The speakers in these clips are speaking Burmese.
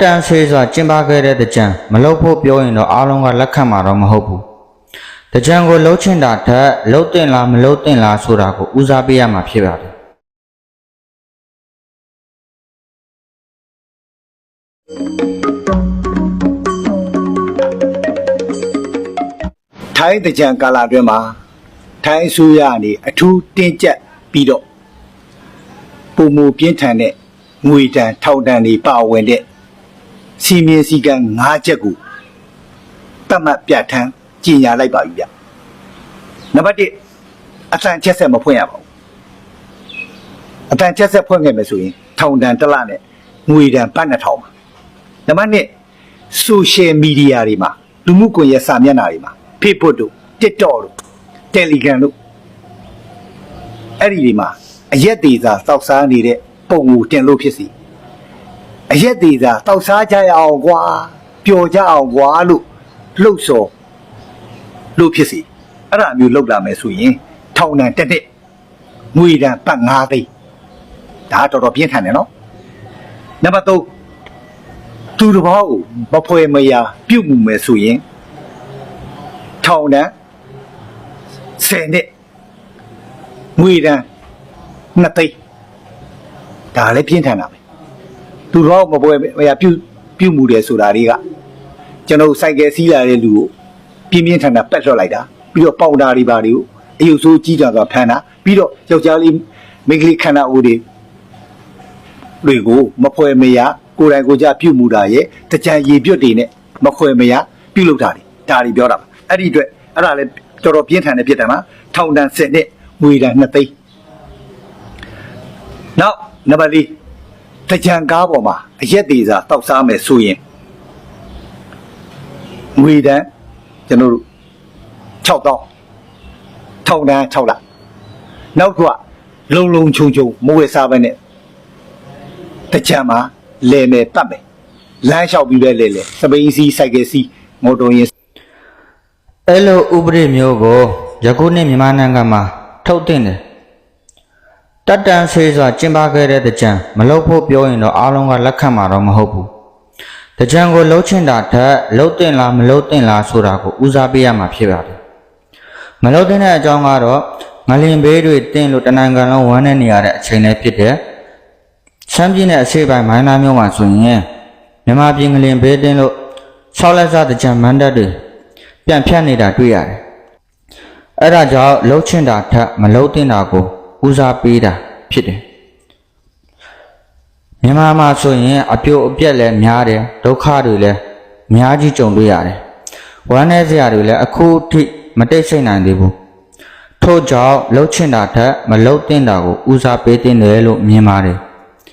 တန်ဆေးစွာကျင်းပခဲ့တဲ့တကြံမလုပ်ဖို့ပြောရင်တော့အားလုံးကလက်ခံမှာတော့မဟုတ်ဘူးတကြံကိုလှုပ်ချင်တာထက်လှုပ်တင်လားမလှုပ်တင်လားဆိုတာကိုဦးစားပေးရမှာဖြစ်ပါတယ်ထိုင်းတကြံကာလာအတွင်းမှာထိုင်းအစိုးရကနေအထူးတင်းကျပ်ပြီးတော့ပုံမူပြင်းထန်တဲ့ငွေတန်ထောက်တန်တွေပါဝင်တဲ့ စီမင်းစည်းကမ်း၅ချက်ကိုတတ်မှတ်ပြဋ္ဌာန်းကြေညာလိုက်ပါပြီဗျနံပါတ်1အတန်ချက်ဆက်မဖွင့်ရပါဘူးအတန်ချက်ဆက်ဖွင့်ခဲ့မယ်ဆိုရင်ထောင်တန်တစ်လနဲ့ငွေတန်ပတ်နှစ်ထောင်ပါနံပါတ်2 social media တွေမှာလူမှုကွန်ရက်စာမျက်နှာတွေမှာ Facebook တို့ TikTok တို့ Telegram တို့အဲ့ဒီတွေမှာအရက်သေးစာတောက်စားနေတဲ့ပုံကိုတင်လို့ဖြစ်စီ အရက်သေးစာတောက်စားကြရအောင်ကွာပျော်ကြအောင်ကွာလို့လှုပ်ဆော်လို့ဖြစ်စီအဲ့ဒါမျိုးလောက်လာမယ်ဆိုရင်ထောင်ဒဏ်တစ်နှစ်ငွေဒဏ်ပတ်9သိန်းဒါကတော်တော်ပြင်းထန်တယ်နော်နံပါတ်3သူတစ်ပေါက်ကိုမဖွဲမရာပြုတ်မှုမယ်ဆိုရင်ထောင်ဒဏ်10နှစ်ငွေဒဏ်2သိန်းဒါလည်းပြင်းထန်တာပဲ သူတစ်ပေါက်မဖွဲမရာပြုတ်ပြုတ်မှုတယ်ဆိုတာတွေကကျွန်တော်စိုက်ကယ်စီးလာတဲ့လူကိုပြင်းပြင်းထန်ထန်ပက်လွှတ်လိုက်တာပြီးတော့ပေါင်တာတွေပါတွေကိုအယုတ်ဆိုးကြီးကြစွာဖမ်းတာပြီးတော့ယောက်ျားလေးမိန်းကလေးခန္ဓာဦးတွေတွေကိုမဖွဲမရကိုယ်တိုင်ကိုယ်ကြပြုတ်မှုတာရဲ့တကြံရည်ပြွတ်တွေနဲ့မဖွဲမရပြုတ်လုပ်တာတွေဒါတွေပြောတာပါအဲ့ဒီအတွက်အဲ့ဒါလည်းတော်တော်ပြင်းထန်တဲ့ပြစ်ဒဏ်ပါထောင်ဒဏ်10နှစ်ငွေဒဏ်2သိန်းနောက်နံပါတ်၄ တကြံကားပေါ်မှာအရက်သေးစာတောက်စားမယ်ဆိုရင်ငွေဒဏ်ကျွန်တော်တို့6တောင်းထောင်ဒဏ်6လနောက်တစ်ခုကလုံလုံချုံချုံမဝယ်စားပဲနဲ့တကြံမှာလဲမယ်ပတ်မယ်လမ်းလျှောက်ပြီးပဲလဲလဲစပိန်စီးစိုက်ကယ်စီးမော်တော်ယာဉ်အဲ့လိုဥပဒေမျိုးကိုယခုနှစ်မြန်မာနိုင်ငံမှာထုတ်တင်တယ် တတန်ဆေးစွာကျင်းပခဲ့တဲ့တကြံမလုပ်ဖို့ပြောရင်တော့အားလုံးကလက်ခံမှာတော့မဟုတ်ဘူးတကြံကိုလှုပ်ချင်တာထက်လှုပ်တင်လားမလှုပ်တင်လားဆိုတာကိုဦးစားပေးရမှာဖြစ်ပါတယ်မလှုပ်တင်တဲ့အကြောင်းကတော့ငလင်ဘေးတွေတင်းလို့တနင်္ဂနွေလုံးဝမ်းနေနေရတဲ့အချိန်လေးဖြစ်တယ်ချမ်းပြင်းတဲ့အစိပ်ပိုင်းမိုင်းနာမျိုးမှာဆိုရင်မြန်မာပြည်ငလင်ဘေးတင်းလို့၆လက်စားတကြံမန္တတွေပြန်ဖြတ်နေတာတွေ့ရတယ်။အဲ့ဒါကြောင့်လှုပ်ချင်တာထက်မလှုပ်တင်တာကို ဦးစားပေးတာဖြစ်တယ်။မြန်မာမှာဆိုရင်အပြိုအပြက်လည်းများတယ်ဒုက္ခတွေလည်းအများကြီးကြုံတွေ့ရတယ်။ဝမ်းနည်းစရာတွေလည်းအခုထိမတိတ်ဆိတ်နိုင်သေးဘူး။ထို့ကြောင့်လှုပ်ချင်တာထက်မလှုပ်တင်တာကိုဦးစားပေးတင်တယ်လို့မြင်ပါတယ်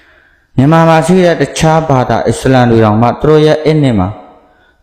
။မြန်မာမှာရှိတဲ့တခြားဘာသာအစ္စလာမ်တွေတောင်မှသူတို့ရဲ့အနှစ်မှာ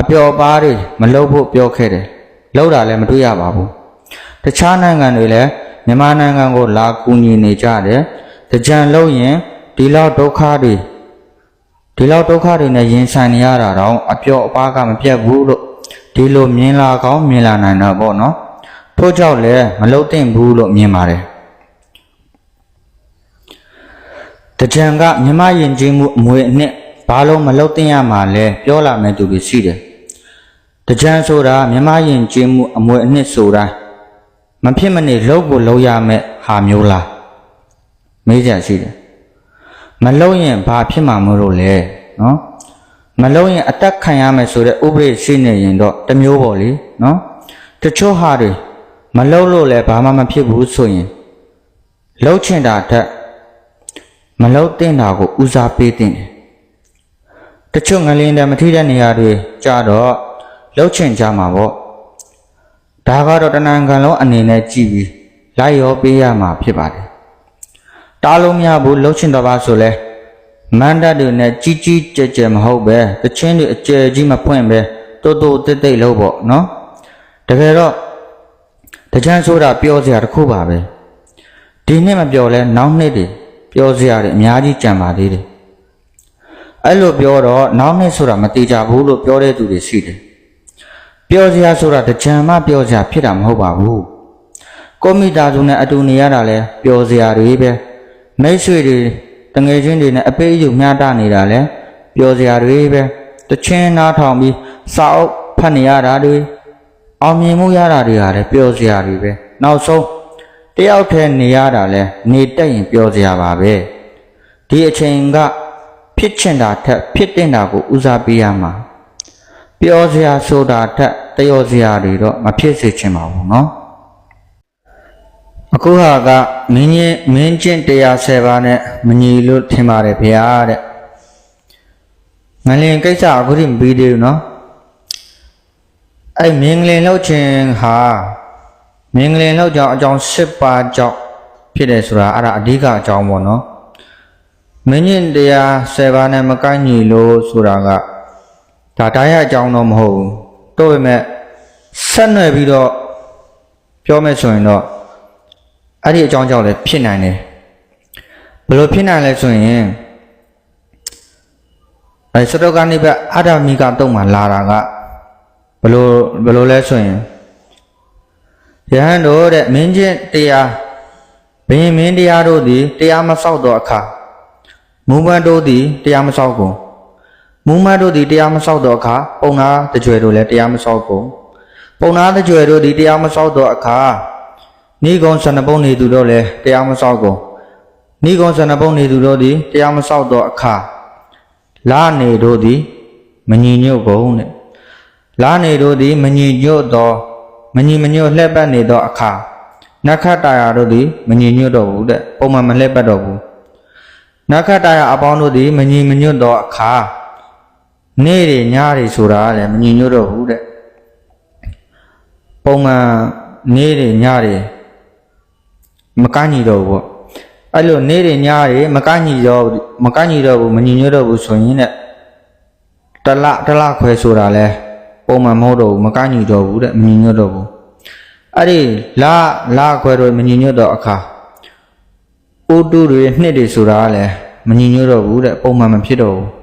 အပျော်ပါးတွေမလုပ်ဖို့ပြောခဲ့တယ်။လုပ်တာလည်းမတွေ့ရပါဘူး။တခြားနိုင်ငံတွေလည်း မြန်မာနိုင်ငံကိုလာကူညီနေကြတယ်။တကြံလို့ရင်ဒီလောက်ဒုက္ခတွေဒီလောက်ဒုက္ခတွေနဲ့ရင်ဆိုင်နေရတာတော့အပျော်အပါးကမပြတ်ဘူးလို့ဒီလိုမြင်လာကောင်းမြင်လာနိုင်တော့ပေါ့နော်။ထို့ကြောင့်လည်းမလုပ်သင့်ဘူးလို့မြင်ပါတယ်။တကြံကမြမယဉ်ကျေးမှုအမွေအနှစ်ဘာလို့မလုပ်သင့်ရမှာလဲပြောလာမယ့်သူတွေရှိတယ်။တကြံဆိုတာမြမယဉ်ကျေးမှုအမွေအနှစ်ဆိုတာ မဖြစ်မနေလုပ်ဖို့လုပ်ရမယ့်ဟာမျိုးလားမေးကြရှိတယ်။မလုပ်ရင်ဘာဖြစ်မှာမလို့လဲနော်။မလုပ်ရင်အသက်ခံရမယ်ဆိုတဲ့ဥပဒေရှိနေရင်တော့တစ်မျိုးပေါ့လေနော်။တချို့ဟာတွေမလုပ်လို့လည်းဘာမှမဖြစ်ဘူးဆိုရင်လှုပ်ချင်တာထက်မလှုပ်တင်တာကိုဦးစားပေးတင်တယ်။တချို့ငလင်းတဲ့မထိတဲ့နေရာတွေကြတော့လှုပ်ချင်ကြမှာပေါ့။ ဒါကတော့တဏ္ဍာန်လုံးအနေနဲ့ကြည့်ပြီးလိုက်ရောပေးရမှာဖြစ်ပါတယ်။တားလို့မရဘူးလှုပ်ချင်တော့ပါဆိုလဲမန္တတွေနဲ့ကြီးကြီးကျယ်ကျယ်မဟုတ်ပဲတချင်းတွေအကျယ်ကြီးမဖွင့်ပဲတိုးတိုးတိတ်တိတ်လို့ပေါ့နော်။တကယ်တော့တချမ်းဆိုတာပြောစရာတစ်ခုပါပဲ။ဒီနှစ်မပြောလဲနောက်နှစ်တွေပြောစရာတွေအများကြီးကြံပါသေးတယ်။အဲ့လိုပြောတော့နောက်နှစ်ဆိုတာမတိကြဘူးလို့ပြောတဲ့သူတွေရှိတယ်။ ပြောစရာဆိုတာတကြံမှပြောစရာဖြစ်တာမဟုတ်ပါဘူး။ကိုမိသားစုနဲ့အတူနေရတာလဲပြောစရာတွေပဲ။မိတ်ဆွေတွေတငယ်ချင်းတွေနဲ့အပေးအယူမျှတနေတာလဲပြောစရာတွေပဲတချင်းနားထောင်ပြီးစာအုပ်ဖတ်နေရတာတွေအောင်မြင်မှုရတာတွေဟာလည်းပြောစရာတွေပဲနောက်ဆုံးတယောက်တည်းနေရတာလဲနေတက်ရင်ပြောစရာပါပဲဒီအချိန်ကဖြစ်ချင်တာထက်ဖြစ်တင်တာကိုဦးစားပေးရမှာ ပြောစရာဆိုတာထက်တယောစရာတွေတော့မဖြစ်စေချင်ပါဘူးเนาะ အခုဟာကမင်းကြီးမင်းကျင့်တရား10ပါးနဲ့မညီလို့ထင်ပါတယ်ဖေဟာတဲ့ငလင်ကိစ္စအခုထိမပြီးသေးဘူးเนาะအဲ့မင်းငလင်လောက်ခြင်းဟာမင်းငလင်လောက်ကြောင့်အကြောင်း10ပါးကြောင့်ဖြစ်တယ်ဆိုတာအဲ့ဒါအဓိကအကြောင်းပေါ့เนาะမင်းကျင့်တရား10ပါးနဲ့မကိုက်ညီလို့ဆိုတာက ဒါတရားအကြောင်းတော့မဟုတ်ဘူးတို့ပေမဲ့ဆက်နွယ်ပြီးတော့ပြောမယ်ဆိုရင်တော့အဲ့ဒီအကြောင်းကြောင့်လည်းဖြစ်နိုင်တယ်ဘယ်လိုဖြစ်နိုင်လဲဆိုရင်အဲစတောကနေဘအာဒမီကတော့မှလာတာကဘယ်လိုဘယ်လိုလဲဆိုရင်ယဟန်တို့တဲ့မင်းချင်းတရားဘင်းမင်းတရားတို့သည်တရားမဆောက်တော့အခါမူမတ်တို့သည်တရားမဆောက်ကုန် မူမတ်တို့သည်တရားမဆောက်တော့အခါပုံနာတကြွယ်တို့လည်းတရားမဆောက်ကုန်ပုံနာတကြွယ်တို့သည်တရားမဆောက်တော့အခါနိဂုံဆန္ဒပုံနေသူတို့လည်းတရားမဆောက်ကုန်နိဂုံဆန္ဒပုံနေသူတို့သည်တရားမဆောက်တော့အခါလာနေတို့သည်မညီညွတ်ကုန်တဲ့လာနေတို့သည်မညီညွတ်သောမညီမညွတ်လှည့်ပတ်နေသောအခါနက္ခတရာတို့သည်မညီညွတ်တော့ဘူးတဲ့ပုံမှန်မလှည့်ပတ်တော့ဘူးနက္ခတရာအပေါင်းတို့သည်မညီမညွတ်သောအခါ နေ့တွေညတွေဆိုတာလည်းမညီညွတ်တော့ဘူးတဲ့ပုံမှန်နေ့တွေညတွေမကန့်ညီတော့ဘူးပေါ့အဲ့လိုနေ့တွေညတွေမကန့်ညီတော့မကန့်ညီတော့ဘူးမညီညွတ်တော့ဘူးဆိုရင်တဲ့တလတလခွဲဆိုတာလဲပုံမှန်မဟုတ်တော့ဘူးမကန့်ညီတော့ဘူးတဲ့မညီညွတ်တော့ဘူးအဲ့ဒီလလခွဲတော့မညီညွတ်တော့အခါဥတုတွေနှစ်တွေဆိုတာကလည်းမညီညွတ်တော့ဘူးတဲ့ပုံမှန်မဖြစ်တော့ဘူး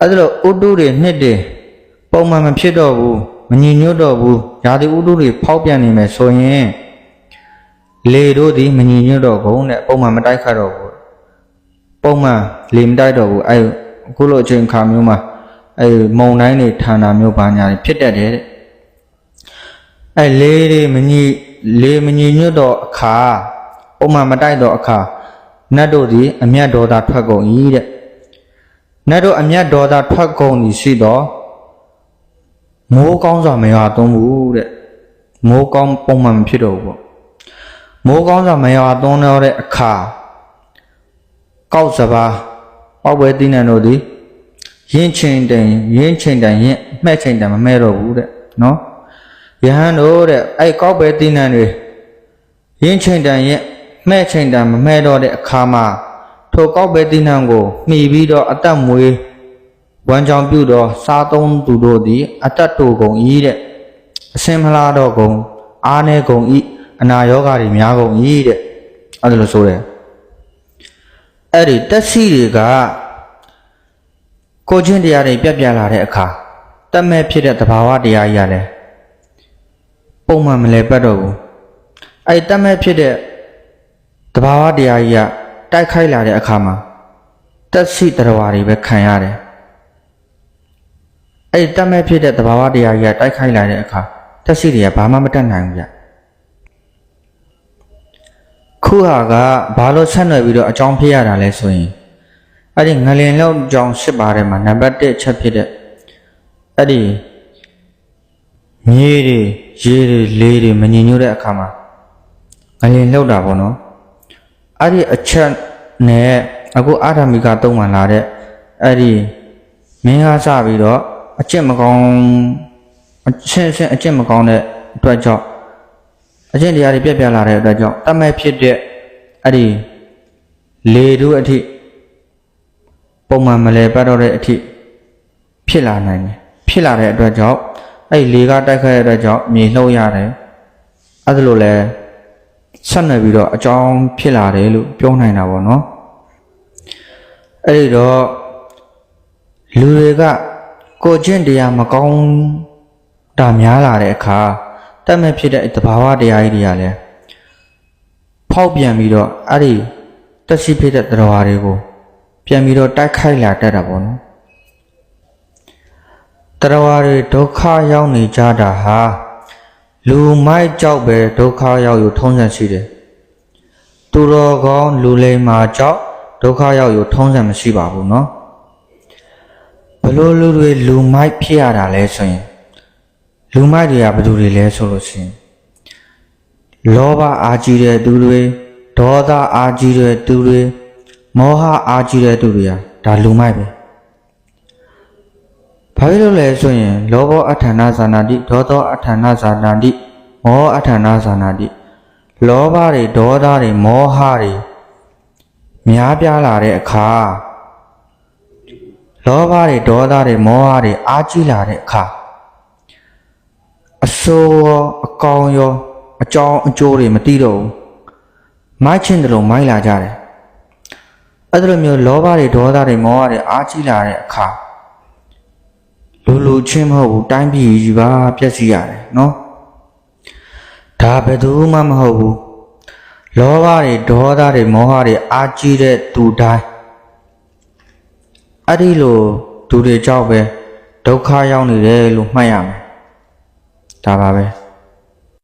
အဲ့ဒါလို့ဥတုတွေနှစ်တွေပုံမှန်မဖြစ်တော့ဘူးမညီညွတ်တော့ဘူးဓာတိဥတုတွေဖောက်ပြန်နေမယ်ဆိုရင်လေတို့သည်မညီညွတ်တော့ဘူးတဲ့ပုံမှန်မတိုက်ခတ်တော့ဘူးပုံမှန်လေမတိုက်တော့ဘူးအဲအခုလိုအချိန်ခါမျိုးမှာအဲမုံတိုင်းတွေဌာနာမျိုးဘာညာတွေဖြစ်တတ်တယ်တဲ့အဲလေတွေမညီလေမညီညွတ်တော့အခါပုံမှန်မတိုက်တော့အခါနတ်တို့သည်အမျက်ဒေါသထွက်ကုန်၏တဲ့ နတ်တို့အမျက်ဒေါသထွက်ကုန်သည်ရှိတော့မိုးကောင်းစွာမရွာသွန်းဘူးတဲ့မိုးကောင်းပုံမှန်မဖြစ်တော့ဘူးပေါ့မိုးကောင်းစွာမရွာသွန်းတော့တဲ့အခါကောက်စပါပောက်ပွဲတိနံတို့သည်ရင်းချင်းတိုင်ရင်းချင်းတိုင်ရင်းမှဲ့ချင်းတိုင်မမဲ့တော့ဘူးတဲ့နော်ယဟန်တို့တဲ့အဲ့ကောက်ပွဲတိနံတွေရင်းချင်းတိုင်ရင်းမှဲ့ချင်းတိုင်မမဲ့တော့တဲ့အခါမှာ ထိုကောက်ပွဲတိနံကိုမှီပြီးတော့အသက်မွေးဝမ်းကြောင်ပြုတော့စားသုံးသူတို့သည်အသက်တူကုန်၏တဲ့အစင်မလားတော့ကုန်အားနေကုန်၏အနာရောဂါတွေများကုန်၏တဲ့အဲ့ဒါလို့ဆိုတယ်အဲ့ဒီတက်စီတွေကကိုချင်းတရားတွေပြက်ပြက်လာတဲ့အခါတက်မဲ့ဖြစ်တဲ့သဘာဝတရားကြီးရတယ်ပုံမှန်မလဲပတ်တော့ဘူးအဲ့ဒီတက်မဲ့ဖြစ်တဲ့သဘာဝတရားကြီးက တိုက်ခိုက်လာတဲ့အခါမှာတက်စီတရားတွေပဲခံရတယ်အဲ့ဒီတက်မဲ့ဖြစ်တဲ့သဘာဝတရားကြီးကတိုက်ခိုက်လာတဲ့အခါတက်စီတွေကဘာမှမတတ်နိုင်ဘူးဗျခုဟာကဘာလို့ဆက်နွယ်ပြီးတော့အကြောင်းဖြစ်ရတာလဲဆိုရင်အဲ့ဒီငလင်လောက်ကြောင်ရှစ်ပါတယ်မှာနံပါတ်1ချက်ဖြစ်တဲ့အဲ့ဒီမြေတွေရေတွေလေတွေမညီညွတ်တဲ့အခါမှာငလင်လောက်တာပေါ့နော် အဲ့ဒီအချက်နဲ့အခုအာဓမိကတုံးမှလာတဲ့အဲ့ဒီမင်းကားစပြီးတော့အကျင့်မကောင်းအချင်းချင်းအကျင့်မကောင်းတဲ့အတွက်ကြောင့်အကျင့်တရားတွေပြက်ပြက်လာတဲ့အတွက်ကြောင့်တတ်မဲ့ဖြစ်တဲ့အဲ့ဒီလေတို့အထိပုံမှန်မလဲပတ်တော့တဲ့အထိဖြစ်လာနိုင်တယ်ဖြစ်လာတဲ့အတွက်ကြောင့်အဲ့ဒီလေကတိုက်ခိုက်တဲ့အတွက်ကြောင့်မြေလှုပ်ရတယ်အဲ့ဒါလိုလဲ ဆက်နေပြီးတော့အကြောင်းဖြစ်လာတယ်လို့ပြောနိုင်တာပေါ့နော်အဲ့ဒီတော့လူတွေကကိုယ်ကျင့်တရားမကောင်းတာများလာတဲ့အခါတတ်မဲ့ဖြစ်တဲ့သဘာဝတရားကြီးတွေကလည်းဖောက်ပြန်ပြီးတော့အဲ့ဒီတက်ရှိဖြစ်တဲ့တရားတွေကိုပြန်ပြီးတော့တိုက်ခိုက်လာတတ်တာပေါ့နော်တရားဝါတွေဒုက္ခရောက်နေကြတာဟာ လူမိုက်ကြောက်ပဲဒုက္ခရောက်ယူထုံးစံရှိတယ်သူတော်ကောင်းလူလိမ္မာကြောက်ဒုက္ခရောက်ယူထုံးစံမရှိပါဘူးเนาะဘလို့လူတွေလူမိုက်ဖြစ်ရတာလဲဆိုရင်လူမိုက်တွေကဘယ်သူတွေလဲဆိုလို့ရှိရင် လောဘအားကြီးတဲ့သူတွေဒေါသအားကြီးတဲ့သူတွေမောဟအားကြီးတဲ့သူတွေဟာဒါလူမိုက်ပဲ ဘာဖြစ်လို့လဲဆိုရင်လောဘောအဋ္ဌာဏဇာနာတိဒေါသောအဋ္ဌာဏဇာနာတိမောအဋ္ဌာဏဇာနာတိလောဘတွေဒေါသတွေမောဟတွေများပြားလာတဲ့အခါလောဘတွေဒေါသတွေမောဟတွေအားကြီးလာတဲ့အခါအဆိုးရောအကောင်ရောအကြောင်းအကျိုးတွေမသိတော့ဘူးမိုက်ချင်တယ်လို့မိုက်လာကြတယ်အဲ့ဒါလိုမျိုးလောဘတွေဒေါသတွေမောဟတွေအားကြီးလာတဲ့အခါ လူလူချင်းမဟုတ်ဘူးတိုင်းပြည်ကြီးပါပြည့်စည်ရတယ်နော်ဒါဘယ်သူမှမဟုတ်ဘူးလောဘတွေဒေါသတွေမောဟတွေအားကြီးတဲ့သူတိုင်းအဲ့ဒီလိုသူတွေကြောက်ပဲဒုက္ခရောက်နေတယ်လို့မှတ်ရမယ်ဒါပါပဲ